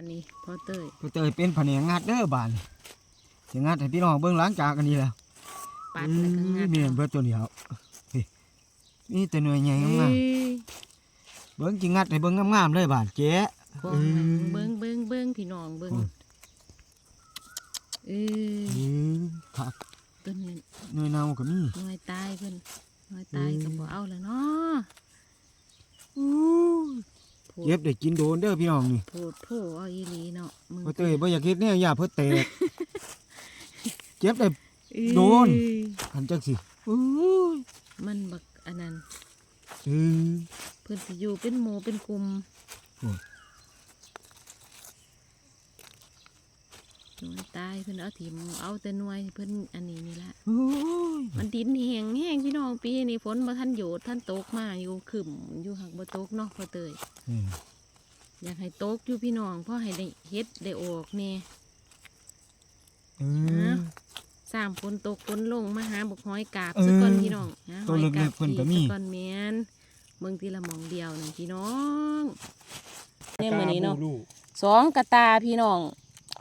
านนี้พ่อเตยก็เตยเป็นแผนงงัดเด้อบานสิงัดให้พี่น้องเบิ่งหล้างจากกันนี้แล้วปัดแล้วก็งัดเมียนเบิดตัวเดียวนี่นี่แต่หน่วยใหญ่เอ้งามยๆเบิ่งจิงัดให้เบิ่งงามๆเลยบานเจ๊พวกเอ้ยเบิ้งเบิ้งเบิ้งพี่น้องเบิ้งโอ้ยเอออือคักต้นนี้หน่วยเนาก็มีน้อยตายเพิ่นน้อยตายเอ้ยก็บ่เอาแล้วเนาะอู้พูด เก็บได้กินโดนเด้อพี่น้องนี่พูดโผเอาอีหลีเนาะมึงก็เตยบ่อยากเฮ็ดแนวอย่าเพิ่นแตกเก็บได้เอ้ยโดนคันจังสิอู้ยมันบักอันนั้นอือเพิ่นสิอยู่เป็นหมู่เป็นกลุ่ม โอ้ยน้อยตายเพิ่นเอาถิ่มเอาแต่หน่วยเพิ่นอันนี้นี่ละโอ้ยมันดินแห้งแห้งพี่น้องปีนี้ฝนบ่ทันโยดท่านตกมาอยู่ขึ้นอยู่หักบ่ตกเนาะพ่อเตยอืมอยากให้ตกอยู่พี่น้องเพราะให้ได้เฮ็ดได้ออกแน่อือสามฝนตกฝนลงมาหาบกหอยกาบเออซะก่อนพี่น้องหาตัวหอยเล็กๆเพิ่นก็มีซะก่อนแม่นเบิ่งทีละหมองเดียวนึงพี่น้องเนี่ยมื้อนี้เนาะลูกสองกระตาพี่น้อง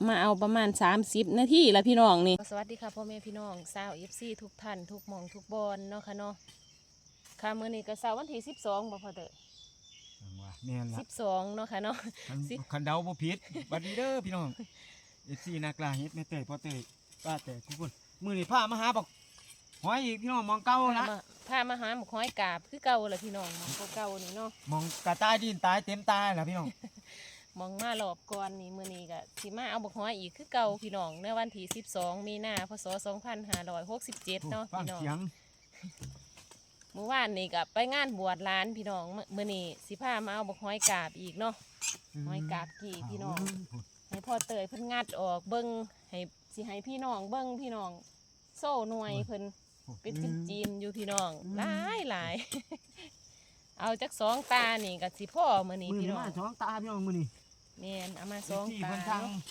มาเอาประมาณ 30นาทีละพี่น้องนี่สวัสดีค่ะพ่อแม่พี่น้องสาว FC ทุกท่านทุกหมองทุกบอนเนาะค่ะเนาะค่ะมื้อนี้ก็เสาร์วันที่12บ่พอเด้อว่าแม่นละ12เนาะค่ะเนาะคันสิคันเดาบ่ผิดบัดนี้เด้อพี่น้อง FC นักล่าเฮ็ดแม่เตยพ่อเตยป้าแต่ทุกคนมื้อนี้พามาหาบักหอยอีกพี่น้องมองเก่าพาละมาพามาหาหมกหอยกาบคือเก่าล่ะพี่น้องหมองเก่าๆนี่เนาะมองกระตายดินตายเต็มตายล่ะพี่น้อง มองมารอบก่อนนี่มื้อนี้ก็สิมาเอาบักหอยอีกคือเก่าพี่น้องในวันที่12 มีนาพศ2567เนาะฟังพี่น้องเสียงเมื่อวานนี่ก็ไปงานบวชหลานพี่น้องมื้อมื้อนี้สิพามาเอาบักหอยกาบอีกเนาะหอยกาบกี่พี่น้อง ให้พ่อเตยเพิ่นงัดออกเบิ่งให้สิให้พี่น้องเบิ่งพี่น้อง โซ่หน่วยเพิ่นเป็นจิ้มจีมๆอยู่พี่น้องหลายหลายเอาจักสองตานี่ก็สิพ่อมื้อนี้มื้อพี่นี้น้องมาสองตาพี่น้องมื้อนี้ แม่นเอามาสองที่ตาเพิ่นทางเนาะ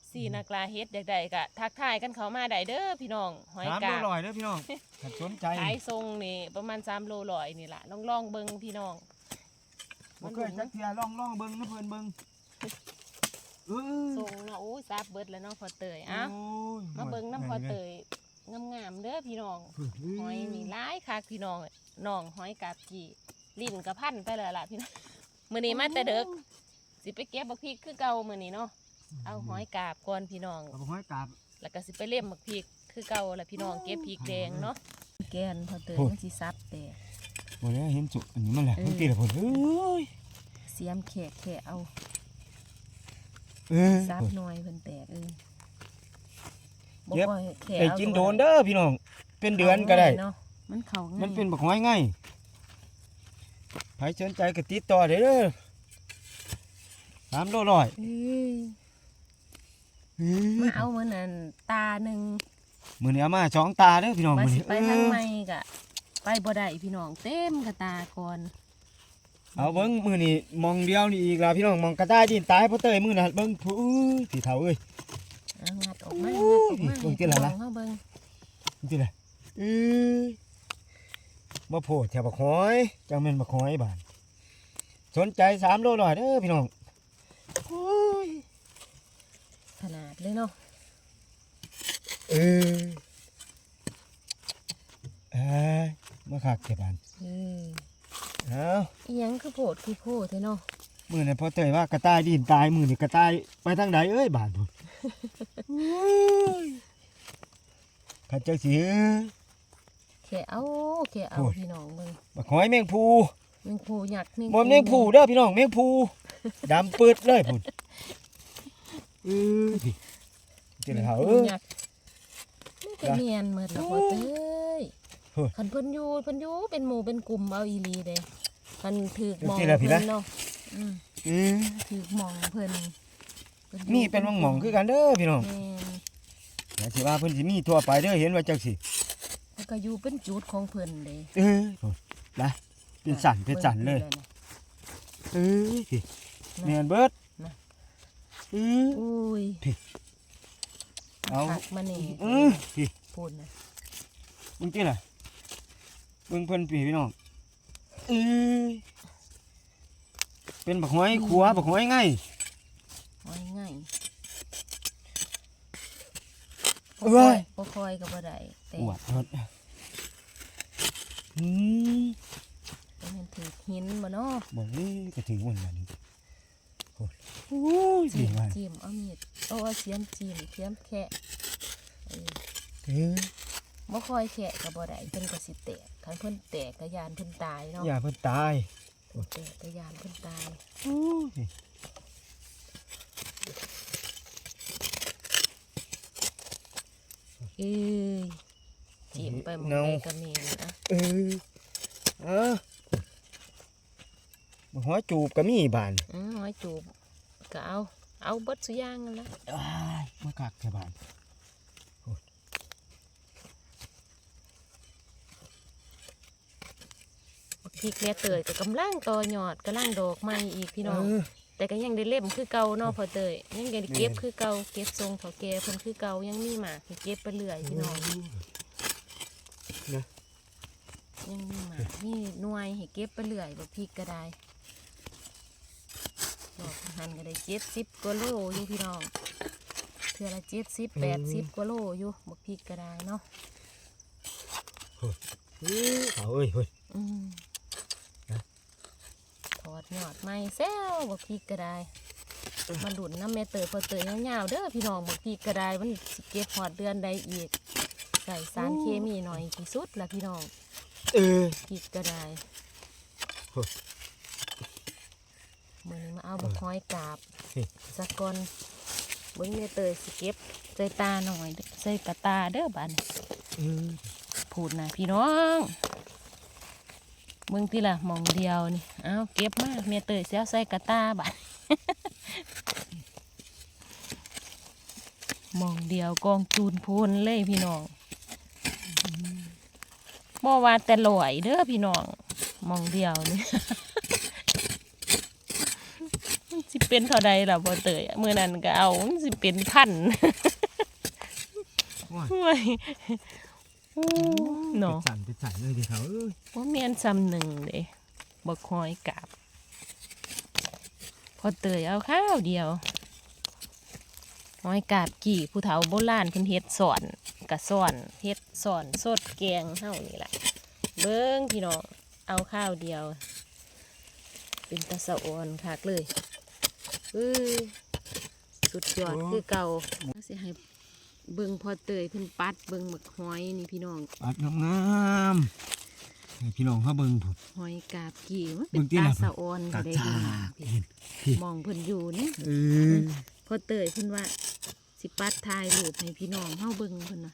FC นักลาเฮ็ดใดๆก็ทักทายกันเข้ามาได้เด้อพี่น้องหอยสามกาโลบร้อยเด้อพี่น้องถ้าสนใจขายทรงนี่ประมาณ3โลร้อยนี่ล่ะลองลองๆเบิ่งพี่น้องบ่เคยจักเที่ยลองลองเบิ่งนะเพิ่นเบิ่งเออทรงเนาะโอ้ยซับเบิดแล้วเนาะพอเตยอะโอ้ยมาเบิ่งน้ำพอเตยงามๆเด้อพี่น้องหอยมีหลายคักพี่น้องน้องหอยกาบกี่ลิ้นกระพันไปเลยล่ะพี่น้อง มื้อนี้มาแต่เด็กสิไปเก็บบักพริกคือเก่ามื้อนี้เนาะเอาหอยกาบก่อนพี่น้องเอาไปหอยกาบแล้วก็สิไปเล่มบักพริกคือเก่าแหละพี่น้องเก็บพริกแดงเนาะแกนพอเตยโอ้ยมันสิซับแต่บ่แล้วเห็นจุอันนี้มันแหละเออเมื่อกี้ละพุ่นเอ้ยเสียมแขะแขะเอาเออซับหน่อยเพิ่นแตกเออบ่เย็บค่อยแขะได้เอากินโดนเด้อพี่น้อง เป็นเดือนก็ได้เนาะมันเข้าง่ายมันเป็นบักหอยไง ใครสนใจก็ติดต่อได้เด้อสามโลร้อยเอ้ยเอ้ยมาเอาเหมือนนั่นตาหนึ่งมื้อนี้เอามาสองตาเด้อพี่น้องมามื้อสินี้ไปทางไม่กะ ไปบ่ได้พี่น้องเต็มกระตาก่อนเอาเบิ่งมื้อนี้มองเดียวนี่อีกแล้วพี่น้องมองกระต่ายดินตายเพราะเตยมื้อน่ะเบิ่งผู้พี่เฒ่าเอ้ย เอางัดออกมาโอ้งัดออกมายเบิ่งที่ละละให้พี่น้องเฮาเบิ่งนี่ล่ะเอ้ย มาโพดแถวบักหอยจังแม่นบักหอยบาดสนใจสามโลร้อยเด้อพี่น้องโอ้ยขนาดเลยเนาะเออเอ้ยมาคักแค่บานเออเอ้าอีหยังคือโพดคือโพดแท้เนาะมื้อนั้นพอเตยว่ากระต่ายดินตายมื้อนี้กระต่ายไปทางใดเอ้ยบาดพุ่นโอ้ยขัดจังสิ เอ้ยแค่เอาแค่เอาโอ้ยพี่น้องเบิ่งบักหอยแมงภูแมงผู้หยักแมงบ่แมงภูเด้อพี่น้องแมงภูดำปืดเลยพุ่นเอ้ยเจ้าแมงเฒ่าผู้เอ้ยหยักมันก็เนียนหมดแล้วพอเต้ยโอ้ยคันเพิ่นอยู่เพิ่นอยู่เป็นหมู่เป็นกลุ่มเอาอีหลีเด้คันถูกมองจริงๆแล้วพี่เพิ่นะนเนาะอืมเออถูกมองเพิ่นเพิ่อยู่มีเป็นหม่องๆคือกันเด้อพี่น้องแม่นอย่าสิว่าเพิ่นสิมีทั่วไปเด้อเห็นว่าจังสิแล้ว ก็อยู่เป็นจุดของเพิ่นเด้เออพุ่นนะเป็นสั่นเป็นสั่นเลยบิ่งเออพี่แม่นเบิดนะเอออุ้ยเอาคักมานี่เออพี่พูดนะมึงติล่ะเบิ่งเพิ่นพี่พี่น้องเออเป็นบักหอยขัวบักหอยไงหอยง่ายเอ้ยบ่คอยก็บ่ได้แต่อวดเฮด อืมแต่มันถือหินบ่เนาะบอกนี่ก็ถึงวันนั้นโอ้ยโอ้ยจิ้ดีมมากจิ้มเอามีดเอาเอาเสียมจิ้มเสียมแคะเออเออบ่คอยแคะก็บ่ได้เพิ่นก็สิแตกคันเพิ่นแตกก็ยานเพิ่นตายเนาะอย่าเพิ่นตายแตกก็ยานเพิ่นตายโอ้ยเอ้ย จิ้มไปหมดเนาเลยก็มีนะเออเอะบักหอยจูบก็มีบานอือหอยจูบก็เอา เอาเบิดสุอย่างนั่นล่ะอ้ายมากักแค่บานบักพริกเนี่ยเตยก็กำลังต่อยอดกำลังดอกใหม่อีกพี่น้องเออแต่ก็ยังได้เล่มคือเก่าเนาะพอเตยยังได้เก็บแม่นคือเก่าเก็บทรงเถาแก่เพิ่นคือเก่ายังมีหมากให้เก็บไปเรื่อยพี่น้อง นะยังมีหมากมีหน่วยให้เก็บไปเรื่อยบักพริกก็ได้ดอกหันก็ได้เจ็ดสิบกว่าโลอยู่พี่น้องเทื่อละเจ็ดสิบแปดสิบกว่าโลอยู่บักพริกก็ได้เนาะเออเอาเอ้ยเฮ้ยอืมนะถอดยอดไม้แซวบักพริกก็ได้มาหลุนน้ำแม่เตยพอเตยยาวๆเด้อพี่น้องบักพริกก็ได้มันสิเก็บหอดเดือนใดอีก ใส่สารเคมีหน่อยที่สุดละพี่น้องเออพริกก็ได้โอ้มือนี้มาเอาบักห้อยกาบเฮ้ยสักก่อนเบิ้งแม่เตยสิเก็บใส่ตาหน่อยเด้อใส่กระตาเด้อบัดนเออพูดนะพี่น้องมึงที่ละหมองเดียวนี่เอาเก็บมาเมียเตยเสียใส่กระตาบัดหมองเดียวกองจูนพูนเลยพี่น้อง บ่ว่าแต่ลอยเด้อพี่น้องหมองเดียวนี่มันสิเป็นเท่าใดล่ะบ่เตยเมื่อนั้นก็เอามันสิเป็นพันว้ายโอ้ยโอ้เนาะไปสั่นไปสั่นเลยดิเขาเอ้ยว่าเมียนซ้ำหนึ่งเด้บักหอยกาบพอเตยเอาข้าวเดียวหอยกาบกี่ผู้เฒ่าโบราณเพิ่นเฮ็ดสอน กะสอนเฮ็ดสอนสดแกงเฮานี่แหละเบิ้งพี่น้องเอาข้าวเดียว เป็นตะสะออนคักเลยเอ้ยสุดยอดคือเก่าสิให้เบิ่งพอเตยเพิ่นปัดเบิ่งหมึกหอยนี่พี่น้องปัดงามๆให้พี่น้องเขาเบิ่งผมหอยกาบกี่มันเป็เบิ่นงที่ตาล่ะสะออนกาได้จาพี่เห็นพี่มองเพิ่นอยู่นี่เออพอเตยเพิ่นว่า สิปัดถ่ายรูปให้พี่น้องเฮาเบิ่งเพิ่นน่ะ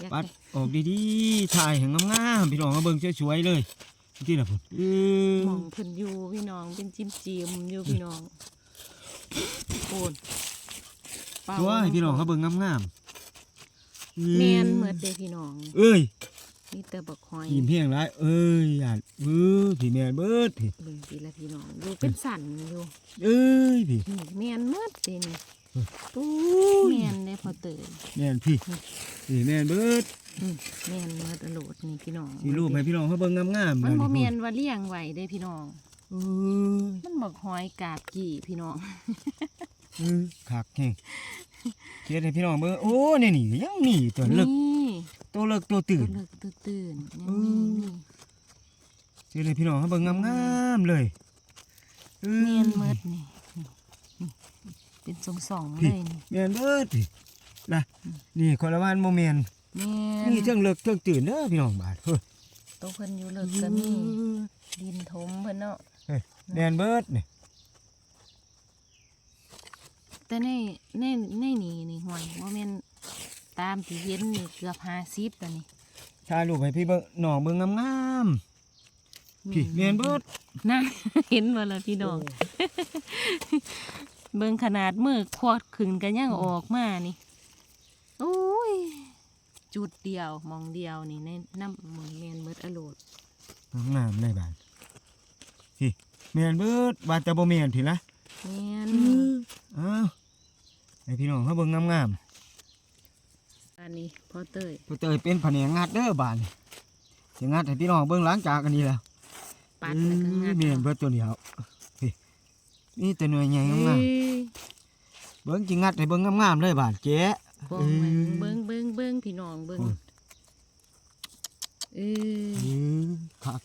อยากปัดให้ออกดีๆถ่ายให้งามๆพี่น้องเขาเบิ่งสวยๆเลยที่ล่ะผมเออมองเพิ่นอยู่พี่น้องเป็นจิ้มจิมๆอยู่พี่น้องโอนเป่าสวยพี่น้องเขาเบิ่งงามๆแม่นเมิดเด้พี่น้องเอ้ยมีแต่บักหอยกินเพียงไรเอ้ยอ่านเออพี่แม่นเบิดพี่เบิ่งพี่ละพี่น้องอยู่เป็นสั่นอยู่เอ้ยพี่นี่แม่นเมิดเด้นี่โอ้ย แม่นเด้พอเตยแม่นพี่พี่แม่นเบิดอืมแม่นเมิดอโลดนี่พี่น้องสิรูปให้พี่น้องเขาเบิ่งงามๆมันบ่พี่แม่นว่าเลี้ยงไว้เด้พี่น้องเอ้ยมันบอกหอยกาบกี่พี่น้องเออคักแฮงเฮ็ดให้พี่น้องเบิ่งโอ้นี่นี่ยังนี่ตัวเลิกนี่ตัวเลิกตัวตื่ตัวนเลิกตัวตื่นยังอืมีมนี่เฮ็ดให้พี่น้องเขาเบิ่งงามๆเลยเออเมียนเมิดนี่นี่นี่ เป็นทรงสองๆพี่เลยนี่แม่นเบิดพี่ล่ะนี่คนละวันบ่แม่นแม่นนี่เทิงเลิกเทิงตื่นเด้อพี่น้องบาดเฮ้ยตัวเพิ่นอยู่เลิกก็มีดินถมเพิ่นเนาะแม่นเบิดนี่แต่ในในในนี่นี่ห่วยว่าแม่นตามที่เห็นนี่เกือบห้าสิบแล้วนี่ถ่ายรูปให้พี่เบิ่งน้องเบิ่งงามๆพี่แม่นเบิด นะ เห็นบ่ล่ะพี่น้อง เบิ่งขนาดมือควดขึ้นกันยังออกมานี่โอ้ย จุดเดียวมองเดียวนี่ในน้ำหมือนแมนเมิดอโลดงามเลยบาดพี่แม่นเบิดบาดแต่บ่แม่นพี่ละแมนอ้าวให้พี่น้องเขาเบิ่งงามอันนี้พอเตยๆตัวเตยเป็นแผนกงัดเด้อบาดนี่สิงัดให้พี่น้องเบิ่งหลังจากอันนี้แล้วปัดแล้วก็งัดเออแม่นเบิดตัวนี้ครับพี่ นี่แต่หน่วยใหญ่งามเอ้ยๆเบิ่งจิงัดให้เบิ่งงามๆเลยบาดเจ๊กองไว้เบิ่งเบิ่งเบิ่งพี่น้องเบิ่งโอ้ยเออเออคัก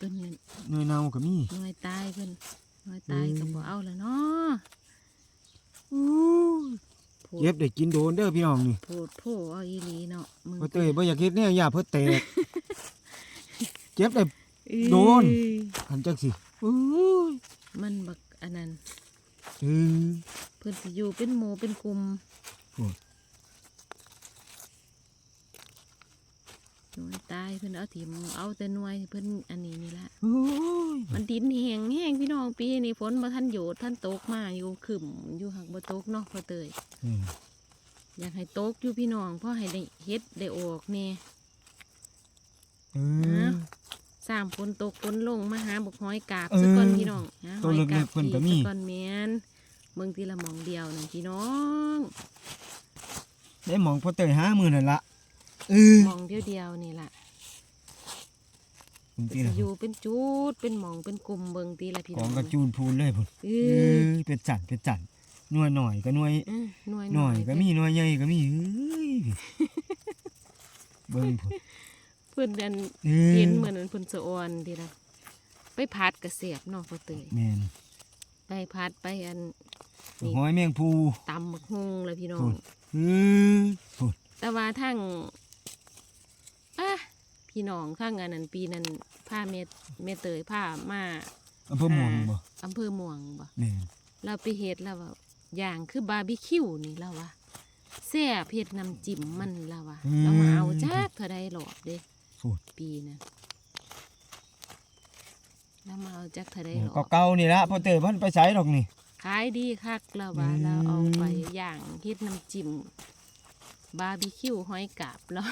ต้นนี้หน่วยเนาก็มีหน่วยตายเพิ่นหน่วยตายก็บ่เอาแล้วเนาะอู้โพดเก็บได้กินโดนเด้อพี่น้องนี่โพดโพเอาอีหลีเนาะมึงบ่เตยบ่อยากเฮ็ดแนวหยาเพิ่นแตกเก็บได้เอ้ยโดนอันจังสิอู้ยมันบัก อันนั้นเออเพิ่นสิอยู่เป็นหมู่เป็นกลุ่มโอ้ยหน่วยตายเพิ่นเอาถิ่มเอาแต่หน่วยเพิ่นอันนี้นี่ละโอ้ยมันดินแห้งแห้งพี่น้องปีนี้ฝนบ่ทันโยดทันตกมาอยู่ขึ้นอยู่หักบ่ตกเนาะพ่อเตยอืมอยากให้ตกอยู่พี่น้องเพราะให้ได้เฮ็ดได้ออกแน่เออ สามฝนตกฝนลงมาหาบกหอยกาบเออซะก่อนพี่น้องหาตัวหอยเล็กๆเพิ่นก็มีซะก่อนแม่นเบิ่งทีละหมองเดียวนั่นพี่น้องได้หมองพ่อเตยหามือนั่นละเออหมองเดียวเดียวๆนี่ล่ะมึงสิตีละอยู่เป็นจุดเป็นหมองเป็นกลุ่มเบิ่งทีละพี่ขน้อองงกระจูนพูนเลยพุ่นเอเอออเป็นจันเป็นจันหน่วยหน่อยก็หน่วยเออหน่วยหน่อยก็มีหน่วยใหญ่ก็มีเอ้ยเบิ่งพุ่น เพิ่นอันเออ เห็นเหมือนอันเพิ่นสะออนทีละไปพัดกระเสียบเนาะพ่อเตยแม่นไปพัดไปอัน นี่ หอยแมงภูตำบักฮุงเลยพี่น้อพูงดเออพุ่นแต่ว่าทั้งอะพี่น้องทั้งอันนั้นปีนั้นผ้าเม็ดเมเตยผ้ามาอำเภอเม่วงบ่อำเภอม่วงบ่แม่นเราไปเฮ็ดแล้วว่าอย่างคือบาร์บีคิวนี่แล้วว่าแซ่บเฮ็ดน้ำจิ้มมันแล้วว่าเรามาเอาจากเท่าใดหลอดเด้พูด ปีนั้นเรามาเอาจากเท่าใดหลอก็ดเก่านี่ละพ่อเตยเพิ่นไปใช้ดอกนี่ขายดีคักแล้วว่าอืมเราเอาไปย่างเฮ็ดน้ำจิ้มบาร์บีคิวหอยกาบแล้ว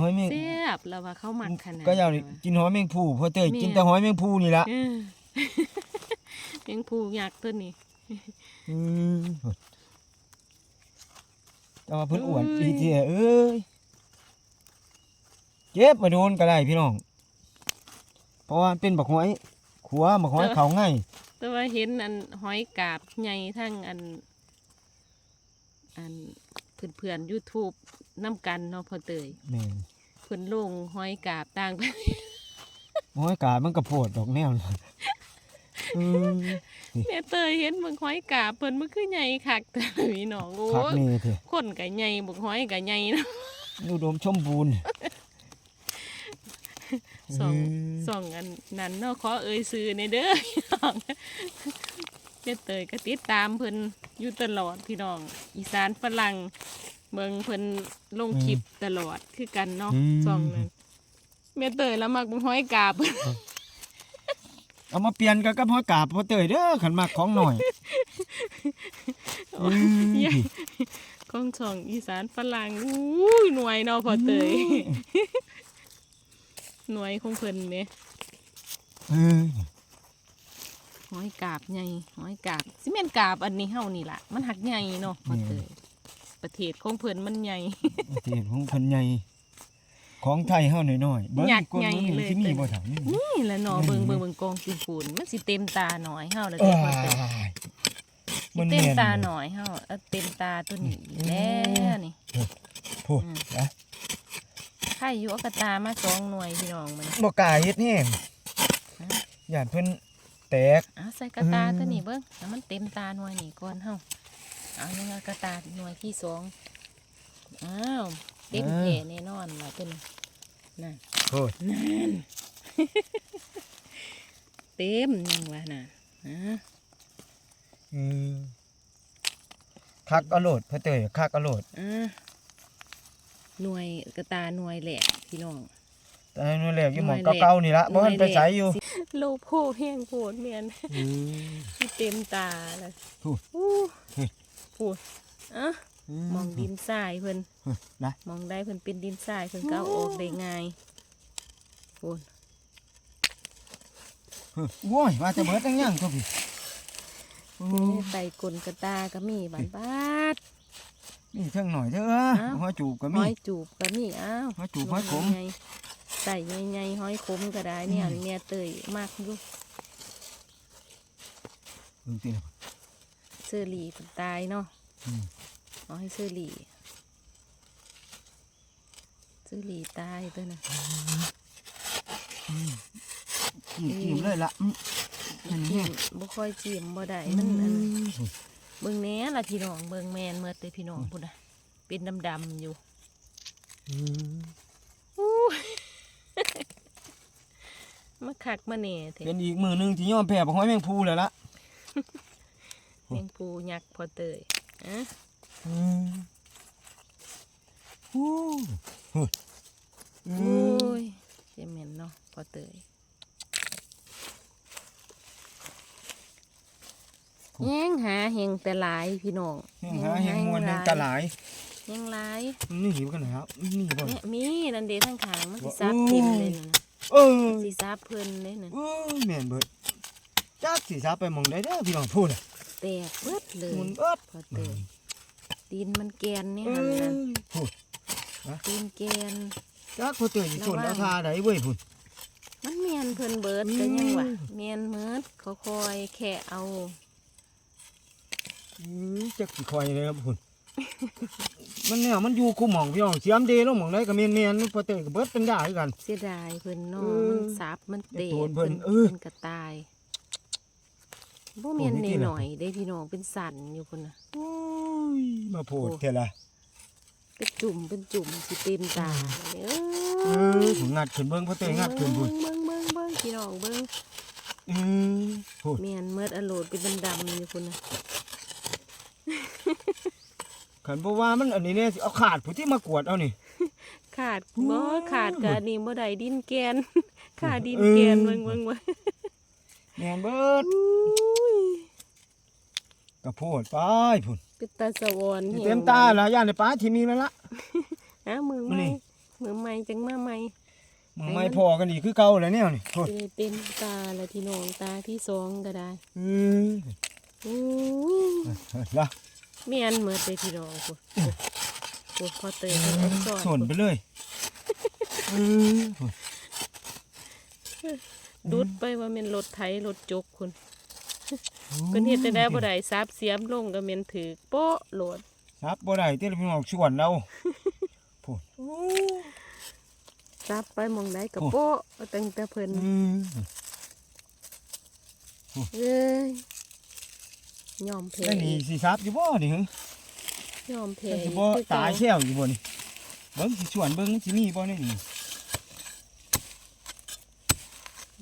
หอยแมงแซ่บแล้วว่าเขามักขนาดก็อยาวนี่นั้นว่ะกินหอยแมงภูพ่อเตยแม่กินแต่หอยแมงภูนี่ละเออแมงผูยักษ์ตัวนี้อืมพุ่นแต่ว่าเพิ่นอ้วนเอ้อียเจียเอ้ย เก็บมาโดนก็ได้พี่น้อง เพราะว่ามันเป็นบักหอยขัวบักหอยเขาง่ายแต่ว่าเห็นอันหอยกาบใหญ่ทั้งอัน อันเพื่อนๆ YouTube น้ำกันเนาะพอเตยแม่นเพิ่นลงหอยกาบต่างหอยกาดมันก็โพดดอกแนวนั้นเออแม่เตยเห็นเบิ่งหอยกาบเพิ่นมันคือใหญ่คักแต่พี่น้องโอ้คักยนี่เถอะคนก็ใหญ่บักหอยก็ใหญ่เนาะอุดมชมบูรณ์ สองเสองอันนั้นเนาะขอเอ่ยซื้อในเด้อพี่น้องแม่เตยก็ติดตามเพิ่นอยู่ตลอดพี่น้อง อีสานฝรั่งเมืองเพิ่นลงคลิปตลอดคือกันเนาะอืมสองนั้นแม่เตยแล้วมักบ่ห้อยกาบเอามาเปลี่ยนกับกับหอยกาบพ่อเตยเด้อขันมากของหน่อยโอ้ยอืมของช่องอีสานฝรั่งอู้ยหน่วยเนาะพอเตย หน่วยของเพิ่นแหมเออห้อยกาบใหญ่ห้อยกาบสิแม่นกาบอันนี้เฮานี่ล่ะ มันหักใหญ่เนาะพอเตยประเทศของเพิ่นมันใหญ่ประเทศของคนใหญ่ของไทยเฮาหน่อยๆเบิ่งยักษ์คนใหญ่นี้เลยที่มีบ่ถามนี่นี่แหละเนาะเบิ่งเบิ่งเบิ่งกองกินปูนมันสิเต็มตาหน่อยเฮาแล้วเอ้เด้อพอเตยยสิเต็มตาหน่อยเฮาเอาเต็มตาตัวนี้อีกแล้วนี่พูดอืมนะ ไข่อยู่เอากระตามาสองหน่วยพี่น้องมันบ่กล้าเฮ็ดแห้งฮะย่านเพิ่นแตกเอาใส่กระตาอืมตัวนี้เบิ่งให้มันเต็มตาหน่วยนี่ก่อนเฮาเอายังเอากระตาหน่วยที่สองอ้าวเต็มแผ่แน่นอนล่ะตัวนี้นั่นพูดนั่นเต็มยังวะน่ะฮะอืมคักเอาโลดพ่อเตยคักเอาโลดอ่า หน่วยกระตาหน่วยแหละพี่น้องแต่ให้นู่นแหละอยู่หมองหน่วยแหลกเก่าๆนี่ละบ่ทันไปไสอยู่โลโพแห้งโพดเมียนอืม ที่เต็มตาเลยพูดอู้เฮ้ย พูดอะมองดินทรายเพิ่นนะมองได้เพิ่นเป็นดินทรายเพิ่นก็เอาออกได้ง่ายพูดโว้ยว่าจะเบิดจังยังตัวพี่โอ้นี่ไตกลกระตาก็มีบานบาด นี่เทิงหน่อยเถอะอ้าวหอยจูบก็หมีอยจูบก็มีอ้าวหอยจูบหอยขมใส่ใหญ่ๆหอยขมก็ได้เนี่ยอืมเมียเตยมากอยู่มึงตีนะเซอร์ลีเป็นตายเนาะอืม เอาให้เซอร์ลีเซอร์ลีตายตัวน่ะจีบจีบเลยละอืมอันนี้จิ้มบ่ค่อยจิ้มบ่ได้มันอัน เบิ่งแหน่ล่ะพี่น้องเบิ่งแมนเมื่อแต่พี่น้องพุ่นน่ะเป็นดำๆอยู่อืมอู้มาคักมาแหน่เถเป็อะนอีกมือหนึงที่ยอมแพ้บักหอยแมงภูเลยละแมงปูยักษ์พอเตยอะอืมฮู้ฮู้อืโอ้มยเจแม่นเนาะพอเตย แย่งหาเฮงแต่หลายพี่น้องแห้งหาแห้งมวนแห้งตะหลายแย่งหลายนี่หิวกันนะครับนี่บ่เนี่ยมีนันเดทั้งขางมันสิว่าซับโอ้ทิมเลยนั่นน่ะเออสิซับเพิ่นเลยนั่นเออแม่นเบิดจักสิซับไปหมองได้เด้อพี่น้องพูดน่ะแตกเบิดเลยหมุนเบิดพอเตยตีนมันแกนนี่เอหันนั่นอพูดตีนแกนจักพอเตยสิชนแล้วทาได้เว้ยพุ่นมันเมียนเพิ่นเบิดอืมก็ยังวะเมียนเมิดเขาคอยแค่เอาอือ จักสิคอยเลยครับพุ่นมันเนี่ยมันอยู่คู่หม่องพี่น้องเสียมเดลงหม่องได้ก็แม่นๆพอเตยก็เบิดเป็นได้คือกันเสียดายเพิ่นเนาะเออมันซับมันเตะอย่าโดนเพิ่นเออเพิ่นกระตายบ่เมียนโอ้ยนี่ที่ไหนหน่อยๆได้พี่น้องเป็นสันอยู่พุ่นน่ะโอ้ยมาโพดเท่าละเป็นจุ่มเป็นจุ่มสิเต็มตาเอเอออผมงัดขึ้นเบิ่งพอเตยงัดขึ้นพุ่นเบิ่งเบิ่งเบิ่งพี่น้องเบิ่งเออพูดเมียนเมิดอโลดเป็นดำๆอยู่พุ่นน่ะ ขันบ่ว่ามันอันนี้เนี่ยสิเอาขาดผู้ที่มากวดเอานี่ ขาดโอ้บ่ยขาดกะนี่บ่ได้ดินแกน ขาดดินเออแกนเบิ่งเบิ่งเบิ่งแม่นเบิดอุ้ยกระโพดไปพุ่นเป็นตาสวรรค์สิเต็มตาละย่านในป้าที่มีมันละฮะมือมื้อใหนี้ม่มือใหม่จังมาใหม่มึงไม่พอกันอีกคือเก่าแล้วเนี่ยนี่พุ่นจะได้เต็มตาละที่น้องตาที่สองก็ได้อืออุ้ยเฮ้ยละ เมียนเหมือนเลยพี่น้องกูกูพอเตยเป็นอันสอนส่วนไปเลยอือพุ่นดุดไปว่าเป็นรถไถรถจกคุณเพิ่นเฮ็ดได้ได้บ่ได้ซับเสียมลงก็แม่นถือโป๊ะโหลดครับบ่ได้ที่เราพี่น้องชวนเราพุ่นซับไปหมองได้ก็โอ้โป๊ะเอาตั้งแต่เพิ่นอือเอ้ย ยอมแพ้ได้นี่สิซับอยู่บ่นี่หึยอมแพ้สิบ่คือเก่ตายแช่วอยู่บ่นี่เบิ่งสิชวนเบิ่งสิมีบ่ในนี่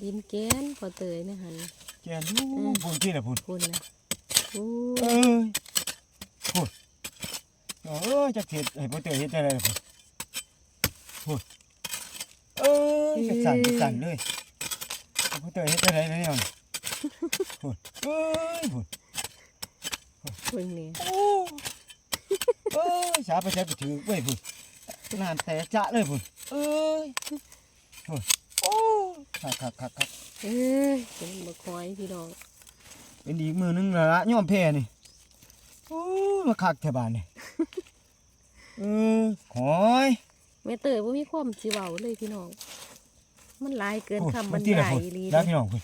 ดินแกนพอเตยนะหั่นแกนอยู่พุ่นที่ละพุ่นพุ่นนะโอ้เอ้ยพุ่นเอ้ยจักเฮ็ดให้บ่เตยเฮ็ดได้เลยพุ่นพุ่นเอ้ยจักสั่นจักสั่นเลยให้บ่เตยเฮ็ดได้เลยเนี่ยพุ่นเอ้ยพุ่น เพิ่นนี่โอ้เอ้ยสาไปใช้ไปถือเว้ยพุ่นน้ำแตกจะเลยพุ่นเอ้ยพุ่นโอ้คักคักคักคักเอ้ยเป็นบ่คอยพี่น้องเป็นอีกมือหนึงแล้วละย่อมแพ้นี่โอ้ยมาคักแถวบ้านนี่เออขอยแม่เตยบ่มีความสิเว้าเลยพี่น้อง มันหลายเกินโอ้ยคำบรรที่ไหนยายพุ่นอีหลีแล้วเด้พี่น้องพุ่น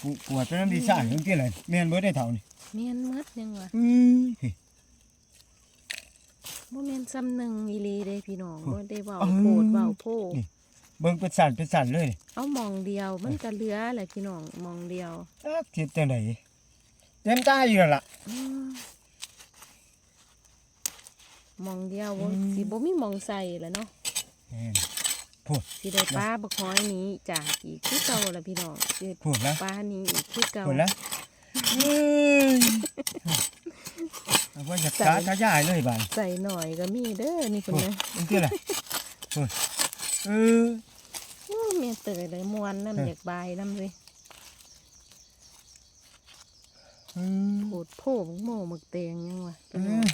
กูปวดเป็นน้ำดีซ่านจังซี่เลยแม่นเบิดได้เท่านี่ แม่นหมดยังวะอือบ่แม่นซ้ำหนึ่งอีหลีเด้พี่น้องโอ้บ่ได้เว้าอืมโพดเว้าโพนี่เบิ่งเป็นสั่นเป็นสั่นเลยนี่เอาหมองเดียวมันก็เหลือแหละพี่น้องหมองเดียวจักสิจังไดเต็มตาอยู่แล้วล่ะ อืมหมองเดียวบ่อืม สิบ่มีหมองใส่แหล้วเนาะแม่นสิได้ปลาบักฮ้อยหนี้จากอีกคือเก่าล่ะพี่น้องสิพูดแล้วปลาหนี้อีกคือเก่าพูดแล้ วเฮ้ยเอาไว้จากตาตายายเลยบ้านใส่หน่อยก็มีเด้อนี่คุณนะนี่คืออะไรพูดเออโอ้แม่เตยเลยมวนนั่นเออออยากบายนำเลยอืมโผดโผมึกโมมึกเตงยังวะเออ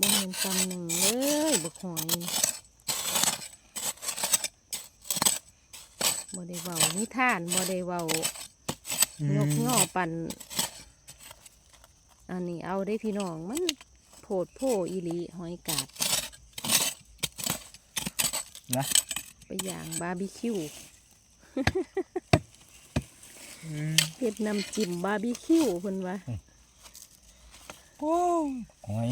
บ่เห็นซ้ำหนึ่งเลยบักหอย นี่บ่ได้เว้านิทานบ่ได้เว้ายกง่อปั่นอันนี้เอาได้พี่น้องมันโผดโผอีหลีหอยกาดนะไปย่างบาร์บีคิวอืมเฮ็ดน้ำจิ้มบาร์บีคิวเพิ่นว่าโอ้ยหอย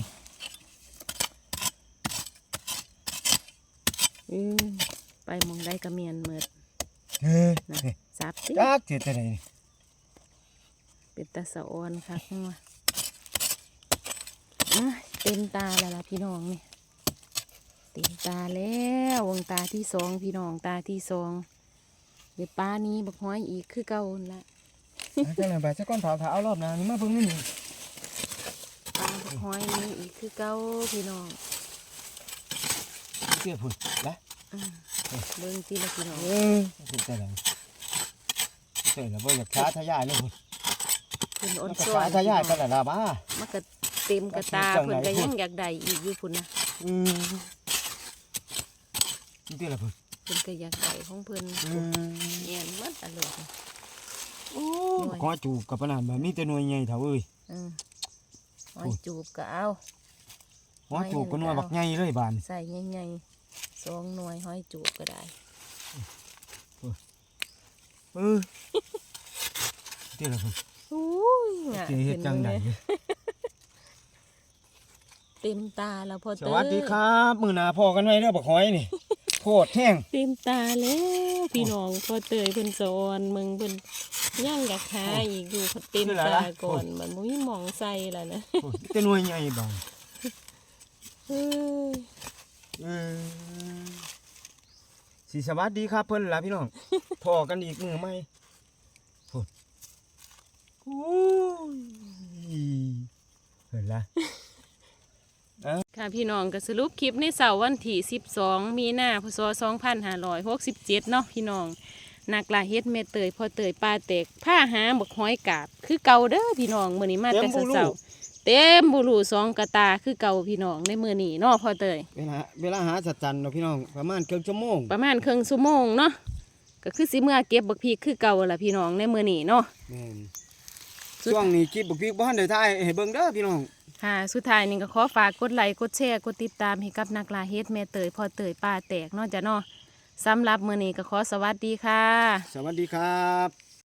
อือไปหมองได้ก็เมียนเมิด เฮ้ยนะซับสิจักเจ็ดอะไรนี่เป็นตาสะออนคักนัวอะเต็มตาแล้วล่ะพี่น้องนี่เต็มตาแล้ววงตาที่สองพี่น้องตาที่สองเดี๋ยวป้านี้บักห้อยอีกคือเก่าหั่นละอาจารย์ไปสักก้อนเผาเผาเอารอบหน้านี่มาเพิ่งนี่นี่ปลาบักห้อยนี้อีกคือเก่าพี่น้องเสียพุ่นละอืม เบิ่งทีละพี่น้องเออเจ็ดอะไรเจ็ดแล้วบ่อยากช้าทะยายเลยพุ่นเพิ่นอมันนก็ซ้อช้านทะยายกันแล้วล่ะบ้ามันก็เต็มกระตาจังเพิ่นไหนก็พุ่ยันงอยากได้อีกอยู่พุ่นนะอืมนี่เท่าไหร่พุ่นเพิ่นก็อยากได้ของเพิ่นอืมเนียนหมัดอะเลยโอ้ขอจูบกับปานานแบบมีแต่หน่วยใหญ่เท่าเอ้ยอืมหอยจูบก็เอาขอจูบก็หน่วยบักใหญ่เลยบานใส่ใหญ่ๆ สองหน่วยหอยจูบก็ได้เออเท่าไหร่พุ่นโอ้ยงะเจ๊เฮ็ดจังไดขึ้นเลยเต็มตาแล้วพอสเตอวัสดีครับ มื้อหน้าพอกันไว้เด้อบักหอยนี่โพดแห้งเต็มตาแล้วพี่น้องพอเตยเพิ่นสอนมึงเพิ่นย่างอยากหาอีกอยู่เต็มตาก่อนมันบ่มีหมองใส่แล้วนะโอ้ยแต่หน่วยใหญ่บางเอ้ยเออ สิสวัสดีครับเพิ่นล่ะพี่น้อง พอกันอีกมือไหมโอ้ยโอ้ยเห็นละค่ะพี่น้องก็สรุปคลิปในเสาร์วันที่12 มีนาพศ2567เนาะพี่น้องนักล่าเฮ็ดแม่เตยพอเตยปลาแตกผ้าหาบักห้อยกาบ คือเก่าเด้อพี่น้องมื้อนี้มาแต่เช้าๆ เต็มบุรุสองกระตาคือเก่าพี่น้องในมื้อนี้เนาะพอเตยเวลาเวลาหาสัจจันเนาะพี่น้องประมาณครึ่งชั่วโมงประมาณครึ่งชั่วโมงเนาะก็คือสิเมื่อเก็บบักพีคือเก่าล่ะพี่น้องในมื้อนี้เนาะแม่นสุดช่วงนี้คลิปบุกพี่บ้านได้ถ่ายให้เบิ่งเด้อพี่น้องค่ะสุดท้ายนี่ก็ขอฝากกดไลค์กดแชร์กดติดตามให้กับนักล่าเฮ็ดแม่เตยพอเตยป้าแตกเนาะจ้ะเนาะสำหรับมื้อนี้ก็ขอสวัสดีค่ะ สวัสดีครับ